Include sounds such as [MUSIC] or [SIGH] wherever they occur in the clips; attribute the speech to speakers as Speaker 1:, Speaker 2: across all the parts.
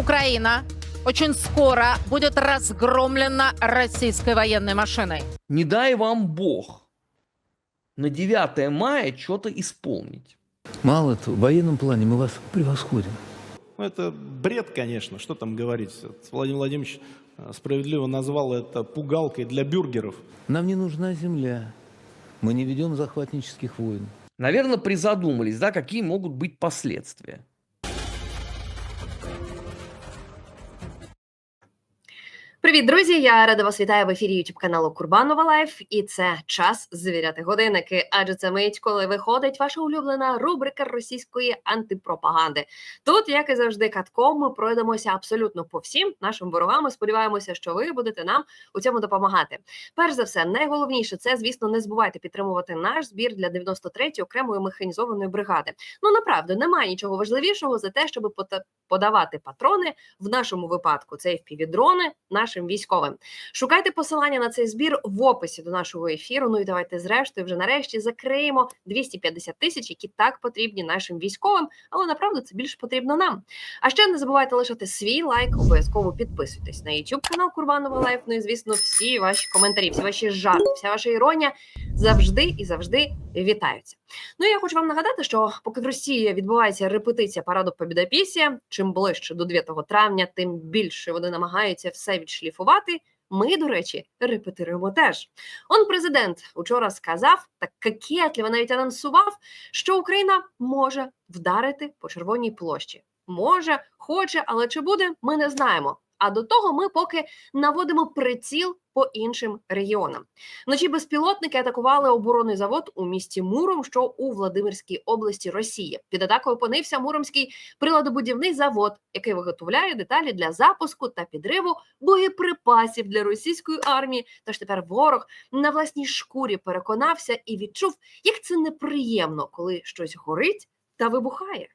Speaker 1: Украина очень скоро будет разгромлена российской военной машиной.
Speaker 2: Не дай вам Бог на 9 мая что-то исполнить.
Speaker 3: Мало того, в военном плане мы вас превосходим.
Speaker 4: Ну, это бред, конечно, что там говорить. Владимир Владимирович э, справедливо назвал это пугалкой для бюргеров.
Speaker 3: Нам не нужна земля. Мы не ведем захватнических войн.
Speaker 2: Наверное, призадумались, да, какие могут быть последствия.
Speaker 5: Привіт, друзі! Я рада вас вітаю в ефірі YouTube каналу Курбанова Лайф. І це час звіряти годинники. Адже це мить, коли виходить ваша улюблена рубрика російської антипропаганди. Тут, як і завжди, катком ми пройдемося абсолютно по всім нашим ворогам. і Сподіваємося, що ви будете нам у цьому допомагати. Перш за все, найголовніше це, звісно, не забувайте підтримувати наш збір для 93-ї окремої механізованої бригади. Ну направду немає нічого важливішого за те, щоб подавати патрони в нашому випадку. Це FPV-дрони нашим військовим. Шукайте посилання на цей збір в описі до нашого ефіру. Ну і давайте, зрештою, вже нарешті закриємо 250 тисяч, які так потрібні нашим військовим, але направду це більше потрібно нам. А ще не забувайте лишати свій лайк, обов'язково підписуйтесь на YouTube канал Курбанова Лайф. Ну і звісно, всі ваші коментарі, всі ваші жарти, вся ваша іронія завжди і завжди вітаються. Ну я хочу вам нагадати, що поки в Росії відбувається репетиція параду Побідопісія, чим ближче до 9 травня, тим більше вони намагаються все відшліфувати. Ми, до речі, репетируємо теж. Он президент учора сказав так кокетливо навіть анонсував, що Україна може вдарити по червоній площі. Може, хоче, але чи буде, ми не знаємо. А до того ми поки наводимо приціл по іншим регіонам. Вночі безпілотники атакували оборонний завод у місті Муром, що у Владимирській області Росії. Під атакою опинився Муромський приладобудівний завод, який виготовляє деталі для запуску та підриву боєприпасів для російської армії. Тож тепер ворог на власній шкурі переконався і відчув, як це неприємно, коли щось горить та вибухає.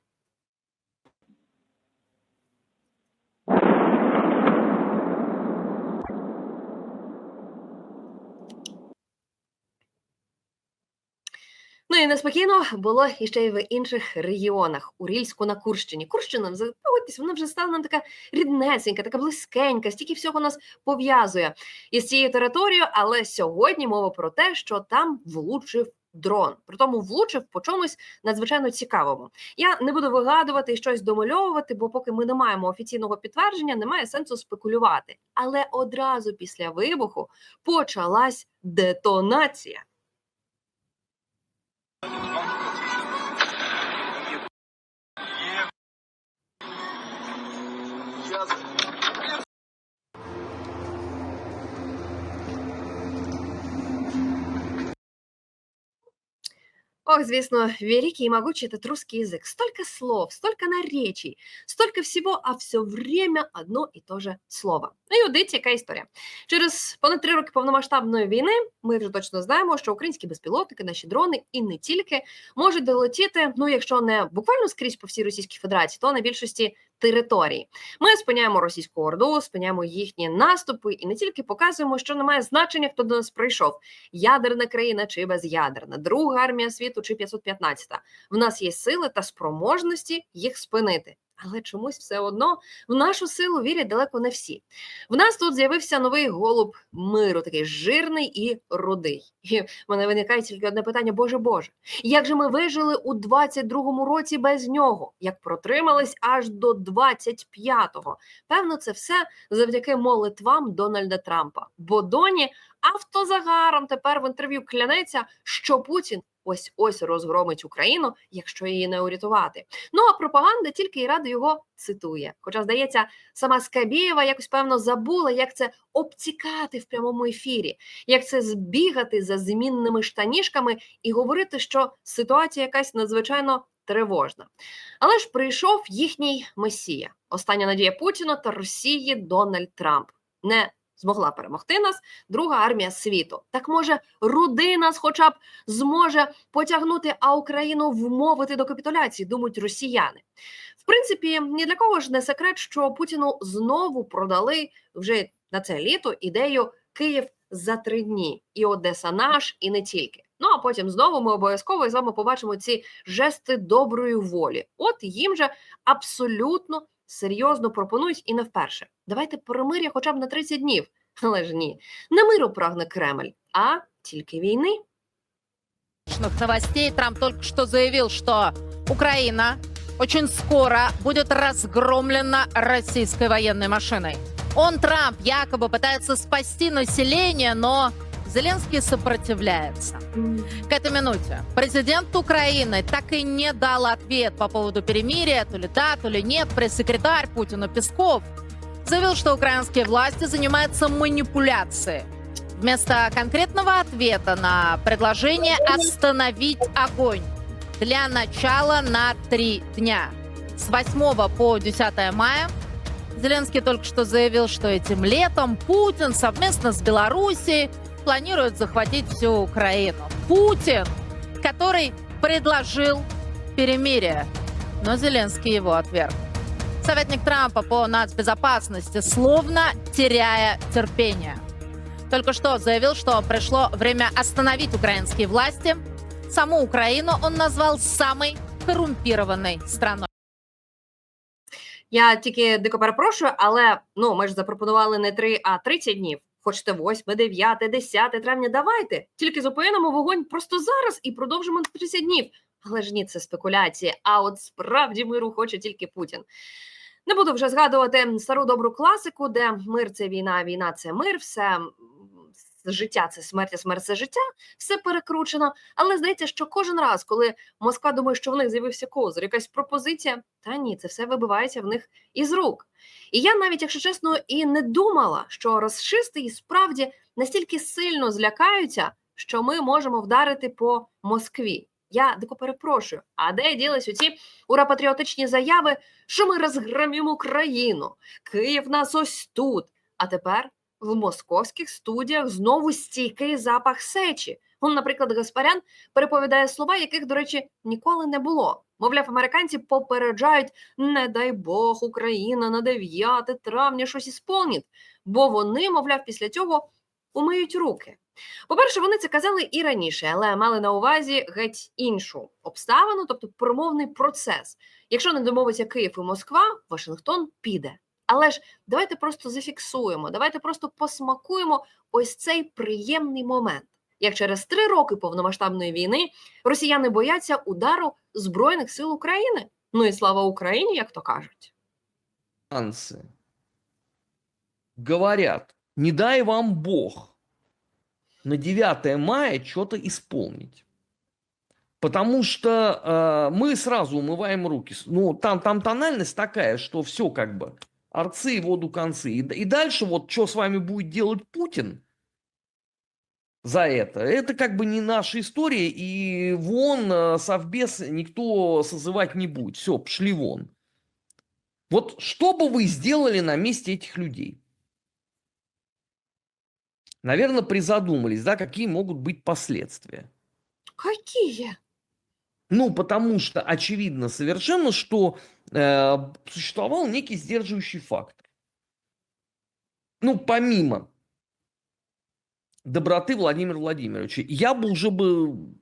Speaker 5: Ну і неспокійно було і ще й в інших регіонах. Урільську на Курщині. Курщина, вже- вона вже стала нам така ріднесенька, така близькенька, стільки всього нас пов'язує із цією територією. Але сьогодні мова про те, що там влучив дрон. Притому влучив по чомусь надзвичайно цікавому. Я не буду вигадувати і щось домальовувати, бо поки ми не маємо офіційного підтвердження, немає сенсу спекулювати. Але одразу після вибуху почалась детонація. Ох, звісно, великий і могучий этот русский язык. Столько слов, столько наречий, столько всего, а все время одно і то же слово. Ну і от яка історія. Через понад три роки повномасштабної війни ми вже точно знаємо, що українські безпілотники, наші дрони і не тільки можуть долетіти, ну якщо не буквально скрізь по всій Російській Федерації, то на більшості територій. Ми спиняємо російську орду, спиняємо їхні наступи і не тільки показуємо, що немає значення, хто до нас прийшов ядерна країна чи безядерна, друга армія світу чи 515. В нас є сили та спроможності їх спинити. Але чомусь все одно в нашу силу вірять далеко не всі. В нас тут з'явився новий голуб миру, такий жирний і рудий. І в мене виникає тільки одне питання: Боже Боже, як же ми вижили у 22-му році без нього? Як протримались аж до 25-го? Певно, це все завдяки молитвам Дональда Трампа. Бо доні автозагаром тепер в інтерв'ю клянеться, що Путін ось ось розгромить Україну, якщо її не урятувати. Ну а пропаганда тільки і радо його цитує. Хоча, здається, сама Скабєєва якось певно забула, як це обцікати в прямому ефірі, як це збігати за змінними штанішками і говорити, що ситуація якась надзвичайно тривожна. Але ж прийшов їхній месія, остання надія Путіна та Росії Дональд Трамп. Не змогла перемогти нас друга армія світу. Так може, руди нас, хоча б зможе потягнути, а Україну вмовити до капітуляції, думають росіяни. В принципі, ні для кого ж не секрет, що Путіну знову продали вже на це літо ідею Київ за три дні, і Одеса наш, і не тільки. Ну а потім знову ми обов'язково з вами побачимо ці жести доброї волі. От їм же абсолютно серйозно пропонують і не вперше. Давайте перемир'я хоча б на 30 днів. [LAUGHS] Але ж ні, не миру прагне Кремль, а тільки війни.
Speaker 1: Важных новостей Трамп только что заявил, что Украина очень скоро будет разгромлена российской военной машиной. Он, Трамп, якобы пытается спасти население, но Зеленский сопротивляется. К этой минуте президент Украины так и не дал ответ по поводу перемирия, то ли да, то ли нет. Пресс-секретарь Путина Песков заявил, что украинские власти занимаются манипуляцией. Вместо конкретного ответа на предложение остановить огонь для начала на три дня. С 8 по 10 мая Зеленский только что заявил, что этим летом Путин совместно с Белоруссией планирует захватить всю Украину. Путин, который предложил перемирие, но Зеленский его отверг. Советник Трампа по нацбезопасности словно теряя терпение. Только что заявил, что пришло время остановить украинские власти. Саму Украину он назвал самой коррумпированной страной.
Speaker 5: Я тільки дико перепрошую, але ну ми ж запропонували не 3, а 30 днів. Хочете 8, 9, 10 травня, давайте. Тільки зупинимо вогонь просто зараз і продовжимо на 30 днів. Але ж ні, це спекуляції. А от справді миру хоче тільки Путін. Не буду вже згадувати стару добру класику, де мир це війна, війна це мир, все життя це смерть, а смерть це життя. Все перекручено. Але здається, що кожен раз, коли Москва думає, що в них з'явився козир, якась пропозиція, та ні, це все вибивається в них із рук. І я навіть, якщо чесно, і не думала, що расисти і справді настільки сильно злякаються, що ми можемо вдарити по Москві. Я дико перепрошую, а де ділись оці ура-патріотичні заяви, що ми розгромимо Україну, Київ нас ось тут. А тепер в московських студіях знову стійкий запах сечі. Он, наприклад, Гаспарян переповідає слова, яких, до речі, ніколи не було. Мовляв, американці попереджають, не дай Бог, Україна на 9 травня щось ісполнить, бо вони, мовляв, після цього умиють руки. По-перше, вони це казали і раніше, але мали на увазі геть іншу обставину, тобто промовний процес. Якщо не домовиться Київ і Москва, Вашингтон піде. Але ж давайте просто зафіксуємо, давайте просто посмакуємо ось цей приємний момент. Як через три роки повномасштабної війни росіяни бояться удару Збройних сил України. Ну і слава Україні, як то кажуть.
Speaker 2: Говорят, не дай вам Бог на 9 мая что-то исполнить. Потому что э, мы сразу умываем руки. Ну, там, там тональность такая, что все как бы арцы и воду концы. И, и дальше вот что с вами будет делать Путин за это, это как бы не наша история. И вон э, совбез никто созывать не будет. Все, пошли вон. Вот что бы вы сделали на месте этих людей? Наверное, призадумались, да, какие могут быть последствия.
Speaker 5: Какие?
Speaker 2: Ну, потому что очевидно совершенно, что э, существовал некий сдерживающий фактор. Ну, помимо доброты Владимира Владимировича, я бы уже бы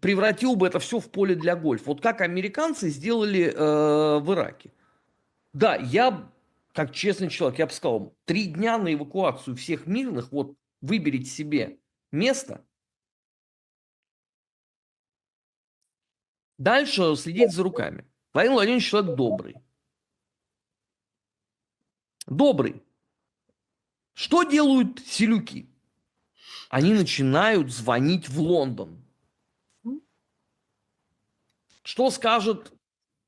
Speaker 2: превратил бы это все в поле для гольфа. Вот как американцы сделали э, в Ираке. Да, я, как честный человек, я бы сказал, три дня на эвакуацию всех мирных, вот выберите себе место, Дальше следить за руками. Владимир Владимирович человек добрый. Добрый. Что делают селюки? Они начинают звонить в Лондон. Что скажет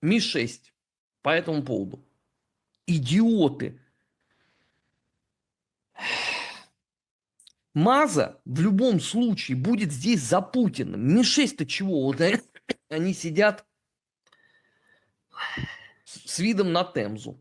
Speaker 2: Ми-6 по этому поводу? Идиоты. Маза в любом случае будет здесь за Путиным. Ми-6-то чего? Вот э, они сидят [COUGHS] с с видом на Темзу.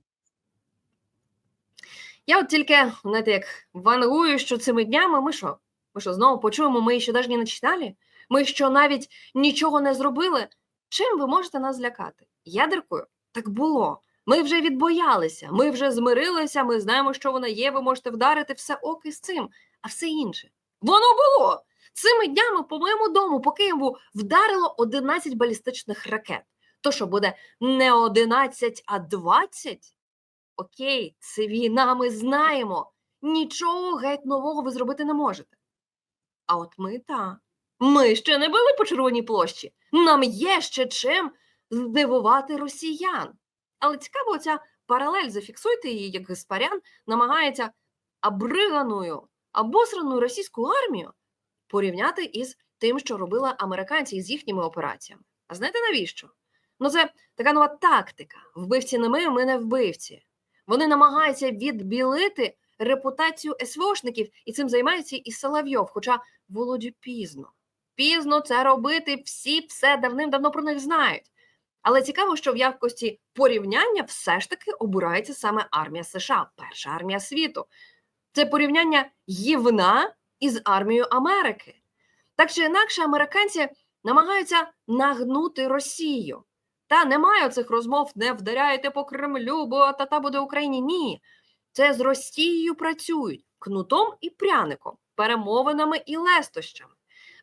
Speaker 5: Я от тільки, знаєте, як вангую, що цими днями ми що? Ми що знову почуємо, ми ще навіть не читали? Ми що навіть нічого не зробили? Чим ви можете нас злякати? Ядеркою? Так було. Ми вже відбоялися, ми вже змирилися, ми знаємо, що вона є, ви можете вдарити все ок із цим, а все інше. Воно було! Цими днями по моєму дому по Києву вдарило 11 балістичних ракет. То що буде не 11, а 20? Окей, це війна, ми знаємо. Нічого геть нового ви зробити не можете. А от ми та. Ми ще не били по Червоній площі. Нам є ще чим здивувати росіян. Але цікаво, ця паралель, зафіксуйте її, як Гаспарян намагається обриганою, обосраною російську армію порівняти із тим, що робили американці з їхніми операціями. А знаєте навіщо? Ну, це така нова тактика. Вбивці не ми, ми не вбивці. Вони намагаються відбілити репутацію СВОшників, і цим займається і Соловйов, хоча Володю пізно. Пізно це робити, всі все давним-давно про них знають. Але цікаво, що в якості порівняння все ж таки обирається саме армія США, перша армія світу. Це порівняння гівна із армією Америки. Так чи інакше, американці намагаються нагнути Росію. Та немає цих розмов не вдаряйте по Кремлю, бо та буде Україні. Ні. Це з Росією працюють кнутом і пряником, перемовинами і лестощами.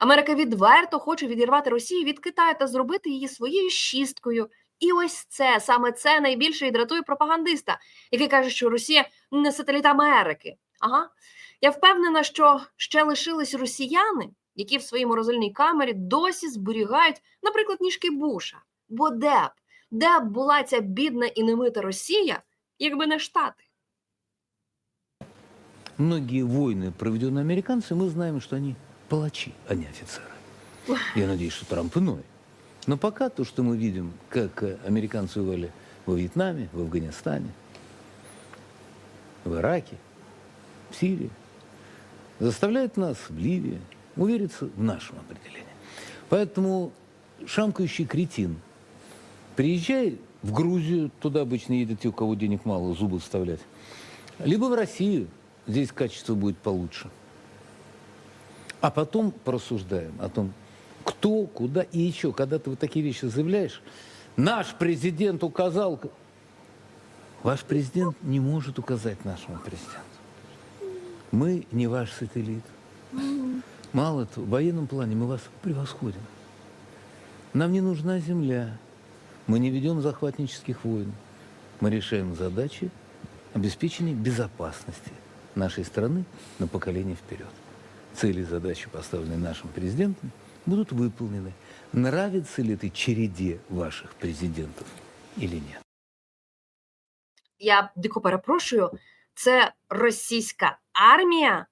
Speaker 5: Америка відверто хоче відірвати Росію від Китаю та зробити її своєю шісткою. І ось це саме це найбільше і дратує пропагандиста, який каже, що Росія не сателіт Америки. Ага, я впевнена, що ще лишились росіяни, які в своїй морозильній камері досі зберігають, наприклад, ніжки Буша. Бо де б, де б була ця бідна і немита Росія, якби не Штати?
Speaker 3: Многие войны, проведенные американцами, мы знаем, что они палачи, а не офицеры. Я надеюсь, что Трамп иной. Но пока то, что мы видим, как э, американцы воевали во Вьетнаме, в Афганистане, в Ираке, в Сирии, заставляет нас в Ливии увериться в нашем определении. Поэтому шамкающий кретин, приезжай в Грузию, туда обычно едут те, у кого денег мало, зубы вставлять, либо в Россию, здесь качество будет получше. А потом порассуждаем о том, кто, куда и еще. Когда ты вот такие вещи заявляешь, наш президент указал... Ваш президент не может указать нашему президенту. Мы не ваш сателлит. Мало того, в военном плане мы вас превосходим. Нам не нужна земля. Мы не ведем захватнических войн. Мы решаем задачи обеспечения безопасности нашей страны на поколение вперед. Цели и задачи, поставленные нашим президентом, будут выполнены. Нравится ли этой череде ваших президентов или нет?
Speaker 5: Я дико перепрошую, це російська армія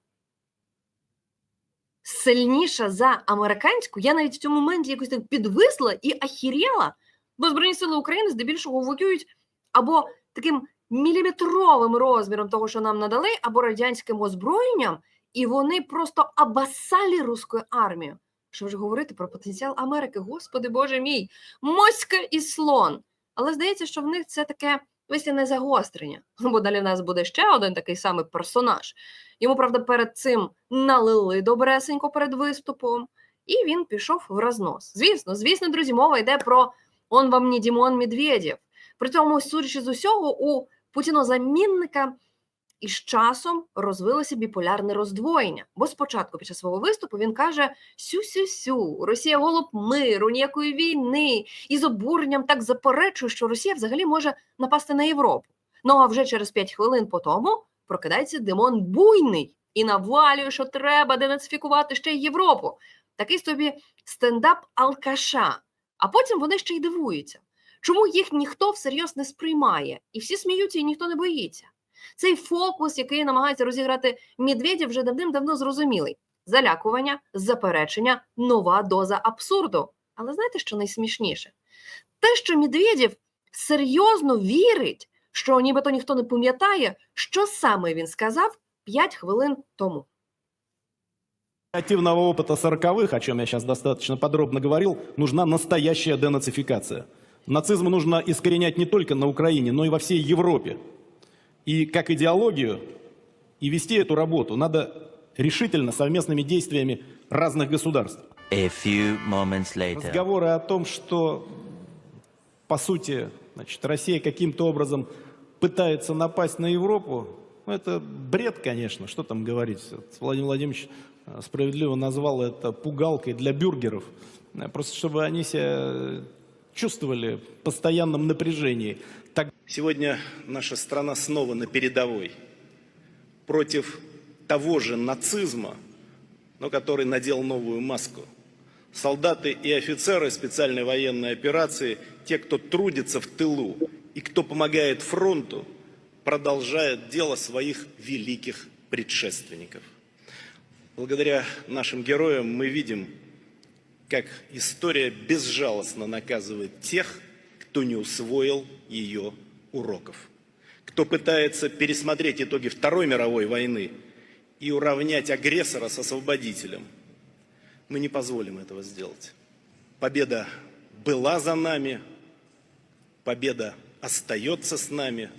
Speaker 5: сильніша за американську. Я навіть в цьому моменті якось так підвисла і ахірєла, бо Збройні сили України здебільшого воюють або таким міліметровим розміром того, що нам надали, або радянським озброєнням, і вони просто абасалі руською армією. Що вже говорити про потенціал Америки? Господи Боже мій, моська і слон. Але здається, що в них це таке весняне загострення. [LAUGHS] Бо далі в нас буде ще один такий самий персонаж. Йому, правда, перед цим налили добресенько перед виступом, і він пішов в рознос. Звісно, звісно, друзі, мова йде про он вам не Дімон Медведєв. При цьому, судячи з усього, у путінозамінника із часом розвилося біполярне роздвоєння. Бо спочатку, під час свого виступу, він каже: сю-сю-сю, Росія голуб миру, ніякої війни, і з обуренням так заперечує, що Росія взагалі може напасти на Європу. Ну а вже через 5 хвилин по тому прокидається Димон буйний і навалює, що треба денацифікувати ще й Європу. Такий собі стендап алкаша. А потім вони ще й дивуються, чому їх ніхто всерйоз не сприймає, і всі сміються, і ніхто не боїться. Цей фокус, який намагається розіграти Медведєв, вже давним-давно зрозумілий: залякування, заперечення, нова доза абсурду. Але знаєте, що найсмішніше? Те, що Медведєв серйозно вірить, що нібито ніхто не пам'ятає, що саме він сказав 5 хвилин тому.
Speaker 4: Активного опыта 40-х, о чем я сейчас достаточно подробно говорил, нужна настоящая денацификация. Нацизм нужно искоренять не только на Украине, но и во всей Европе. И как идеологию, и вести эту работу надо решительно совместными действиями разных государств.
Speaker 6: A few moments later.
Speaker 4: Разговоры о том, что, по сути, значит, Россия каким-то образом пытается напасть на Европу, ну, это бред, конечно, что там говорить. Владимир Владимирович э, справедливо назвал это пугалкой для бюргеров. Э, Просто чтобы они себя чувствовали в постоянном напряжении. Так
Speaker 7: Сегодня наша страна снова на передовой против того же нацизма, но который надел новую маску. Солдаты и офицеры специальной военной операции, те, кто трудится в тылу и кто помогает фронту, продолжают дело своих великих предшественников. Благодаря нашим героям мы видим, как история безжалостно наказывает тех, кто не усвоил ее уроков, кто пытается пересмотреть итоги Второй мировой войны и уравнять агрессора с освободителем. Мы не позволим этого сделать. Победа была за нами, победа остается с нами.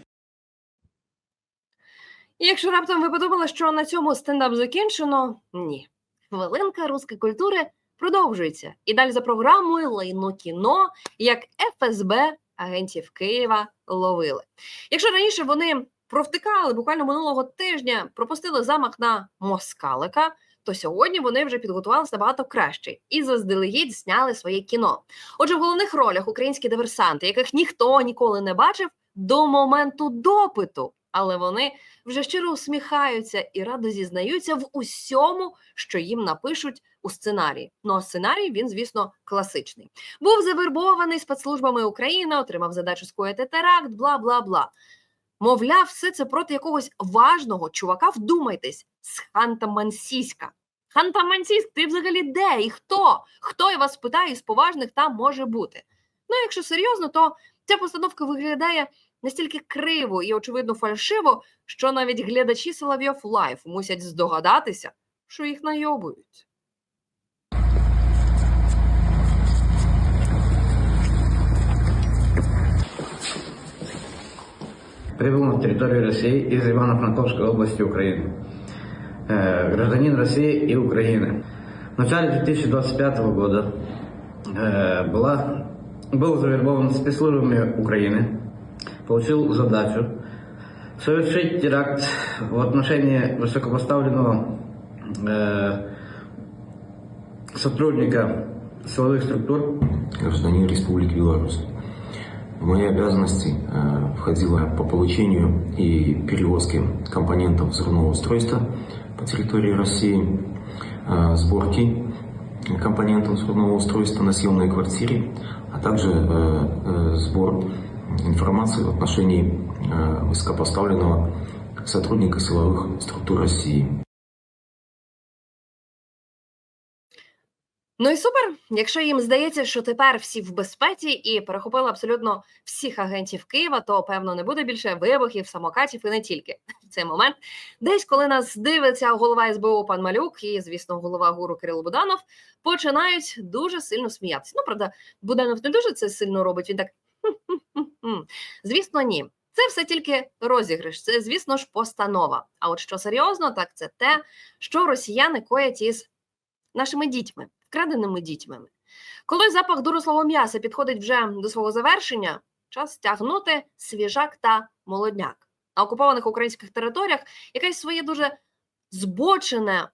Speaker 5: І якщо раптом ви подумали, що на цьому стендап закінчено, ні. Хвилинка руської культури продовжується. І далі за програмою лайно кіно, як ФСБ агентів Києва ловили. Якщо раніше вони провтикали буквально минулого тижня, пропустили замах на москалика, то сьогодні вони вже підготувалися набагато краще і заздалегідь зняли своє кіно. Отже, в головних ролях українські диверсанти, яких ніхто ніколи не бачив до моменту допиту, але вони вже щиро усміхаються і радо зізнаються в усьому, що їм напишуть у сценарії. Ну а сценарій він, звісно, класичний. Був завербований спецслужбами України, отримав задачу скоїти теракт, бла бла бла. Мовляв, все це проти якогось важного чувака. Вдумайтесь, з Ханта-Мансійська. Ханта-Мансійськ, ти взагалі де і хто? Хто я вас питаю із поважних там може бути? Ну, якщо серйозно, то ця постановка виглядає настільки криво і очевидно фальшиво, що навіть глядачі Соловйов Лайф мусять здогадатися, що їх найобують.
Speaker 8: прибыл на территорию России из Ивано-Франковской области Украины. Э, Гражданин России и Украины. В начале 2025 года э, была, был завербован спецслужбами Украины, Получил задачу совершить теракт в отношении высокопоставленного э, сотрудника силовых структур
Speaker 9: гражданин Республики Беларусь. В мои обязанности э, входило по получению и перевозке компонентов взрывного устройства по территории России, э, сборки компонентов взрывного устройства на съемной квартире, а также э, э, сбор информации в отношении э, высокопоставленного сотрудника силовых структур России.
Speaker 5: Ну і супер, якщо їм здається, що тепер всі в безпеці і перехопили абсолютно всіх агентів Києва, то певно не буде більше вибухів, самокатів і не тільки в цей момент. Десь, коли нас дивиться голова СБУ пан Малюк і, звісно, голова гуру Кирил Буданов, починають дуже сильно сміятися. Ну, правда, Буданов не дуже це сильно робить. Він так «Хм-хм-хм-хм». звісно, ні. Це все тільки розіграш, це, звісно ж, постанова. А от що серйозно, так це те, що росіяни коять із нашими дітьми, вкраденими дітьми. Коли запах дорослого м'яса підходить вже до свого завершення, час стягнути свіжак та молодняк. На окупованих українських територіях якесь своє дуже збочене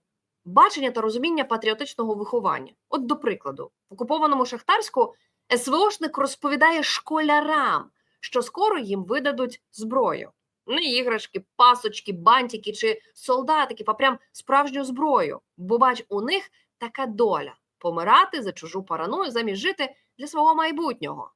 Speaker 5: бачення та розуміння патріотичного виховання. От, до прикладу, в окупованому Шахтарську СВОшник розповідає школярам, що скоро їм видадуть зброю. Не іграшки, пасочки, бантики чи солдатиків, а прям справжню зброю. Бо бач, у них така доля помирати за чужу параною замість жити для свого майбутнього.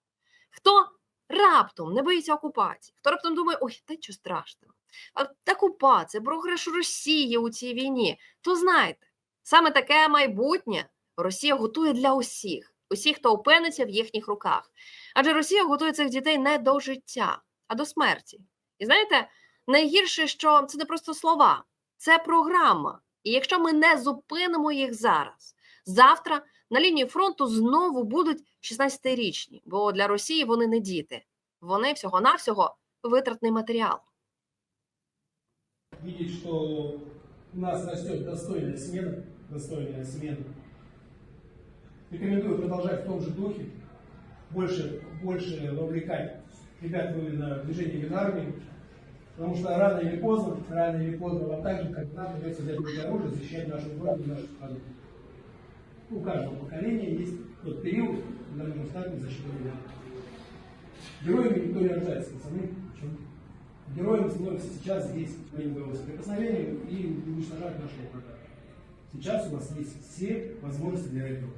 Speaker 5: Хто раптом не боїться окупації, хто раптом думає, ой, та що страшного, а окупація, програш Росії у цій війні, то знайте, саме таке майбутнє Росія готує для усіх, усіх, хто опиниться в їхніх руках. Адже Росія готує цих дітей не до життя, а до смерті. І знаєте, найгірше, що це не просто слова, це програма. І якщо ми не зупинимо їх зараз, завтра на лінії фронту знову будуть 16-річні, бо для Росії вони не діти, вони всього-навсього витратний матеріал.
Speaker 10: видеть, что у нас растет достойная смена, достойная смена. Рекомендую продолжать в том же духе, больше, больше вовлекать ребят в именно движение в армии, потому что рано или поздно, рано или поздно вам так же, как нам придется взять руки оружие, защищать нашу родину, нашу страну. У каждого поколения есть тот период, когда можно стать незащищенным ребенком. Героями никто не рождается, пацаны. Почему? Героем становится сейчас здесь, военного соприкосновения и уничтожать нашего врага. Сейчас у вас есть все возможности для этого.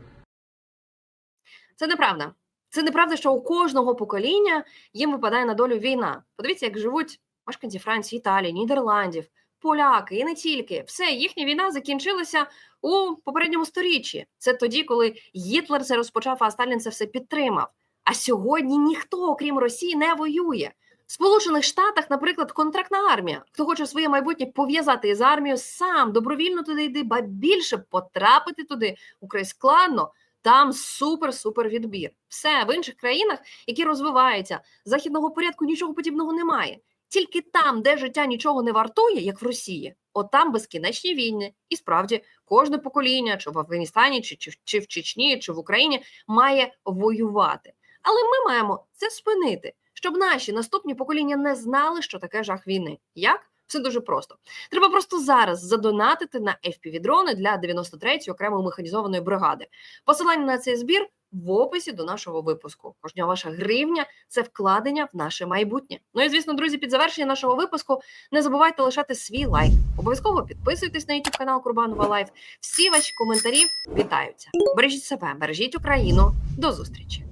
Speaker 5: Це неправда. Це неправда, що у кожного покоління їм випадає на долю війна. Подивіться, як живуть мешканці Франції, Італії, Нідерландів, поляки і не тільки. Все, їхня війна закінчилася у попередньому сторіччі. Це тоді, коли Гітлер це розпочав, а Сталін це все підтримав. А сьогодні ніхто, окрім Росії, не воює. В Сполучених Штатах, наприклад, контрактна армія. Хто хоче своє майбутнє пов'язати із армією, сам добровільно туди йди, ба більше потрапити туди украй складно. Там супер-супер відбір. Все в інших країнах, які розвиваються, західного порядку нічого подібного немає. Тільки там, де життя нічого не вартує, як в Росії, от там безкінечні війни. І справді кожне покоління, чи в Афганістані, чи, чи, чи в Чечні, чи в Україні, має воювати. Але ми маємо це спинити, щоб наші наступні покоління не знали, що таке жах війни. Як? Все дуже просто. Треба просто зараз задонатити на FPV-дрони для 93-ї окремої механізованої бригади. Посилання на цей збір в описі до нашого випуску. Кожна ваша гривня це вкладення в наше майбутнє. Ну і звісно, друзі, під завершення нашого випуску не забувайте лишати свій лайк. Обов'язково підписуйтесь на YouTube канал Курбанова Лайф. Всі ваші коментарі вітаються. Бережіть себе, бережіть Україну. До зустрічі!